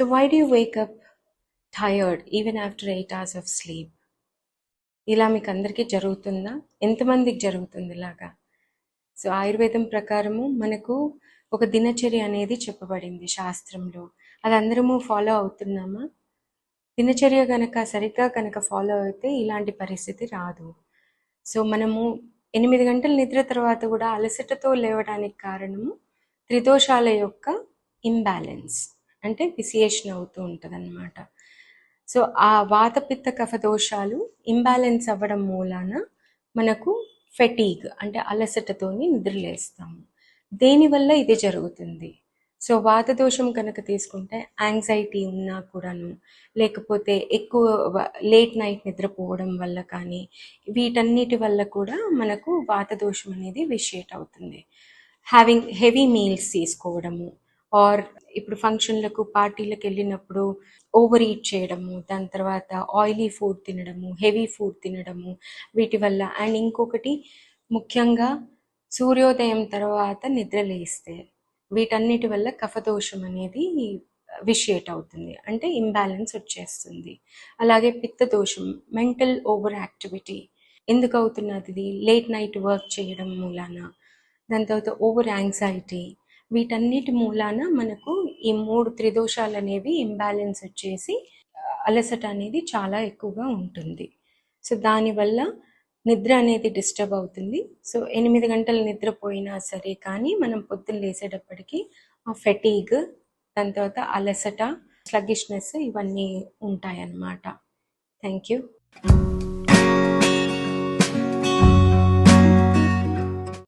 So why you wake up tired even after eight hours of sleep? ఇలా మీకు అందరికీ జరుగుతుందా ఎంతమందికి జరుగుతుంది ఇలాగా? సో ఆయుర్వేదం ప్రకారము మనకు ఒక దినచర్య అనేది చెప్పబడింది శాస్త్రంలో. అది అందరము ఫాలో అవుతున్నామా? దినచర్య కనుక సరిగ్గా కనుక ఫాలో అయితే ఇలాంటి పరిస్థితి రాదు. సో మనము ఎనిమిది గంటల నిద్ర తర్వాత కూడా అలసటతో లేవడానికి కారణము త్రిదోషాల యొక్క ఇంబ్యాలెన్స్ అంటే విసియేషన్ అవుతూ ఉంటుంది సో ఆ వాతపిత్త కఫ దోషాలు ఇంబ్యాలెన్స్ అవ్వడం మూలాన మనకు ఫెటీగ్ అంటే అలసటతోని నిద్రలేస్తాము. దేనివల్ల ఇది జరుగుతుంది? సో వాత దోషం కనుక తీసుకుంటే యాంగ్జైటీ ఉన్నా కూడాను లేకపోతే ఎక్కువ లేట్ నైట్ నిద్రపోవడం వల్ల కానీ వీటన్నిటి వల్ల కూడా మనకు వాత దోషం అనేది విషేట్ అవుతుంది. హ్యావింగ్ హెవీ మీల్స్ తీసుకోవడము ఆర్ ఇప్పుడు ఫంక్షన్లకు పార్టీలకు వెళ్ళినప్పుడు ఓవర్ ఈట్ చేయడము దాని తర్వాత ఆయిలీ ఫుడ్ తినడము హెవీ ఫుడ్ తినడము వీటి వల్ల అండ్ ఇంకొకటి ముఖ్యంగా సూర్యోదయం తర్వాత నిద్ర లేస్తే వీటన్నిటి వల్ల కఫదోషం అనేది విషియేట్ అవుతుంది. అంటే ఇంబ్యాలెన్స్ వచ్చేస్తుంది. అలాగే పిత్త దోషం మెంటల్ ఓవర్ యాక్టివిటీ ఎందుకు అవుతున్నది? ఇది లేట్ నైట్ వర్క్ చేయడం మూలాన దాని తర్వాత ఓవర్ యాంగ్జైటీ వీటన్నిటి మూలాన మనకు ఈ మూడు త్రిదోషాలు అనేవి ఇంబ్యాలెన్స్ వచ్చేసి అలసట అనేది చాలా ఎక్కువగా ఉంటుంది. సో దానివల్ల నిద్ర అనేది డిస్టర్బ్ అవుతుంది. సో ఎనిమిది గంటలు నిద్రపోయినా సరే కానీ మనం పొద్దున్న లేసేటప్పటికి ఆ ఫెటీగ్ దాని తర్వాత అలసట స్లగ్గిష్నెస్ ఇవన్నీ ఉంటాయన్నమాట. Thank you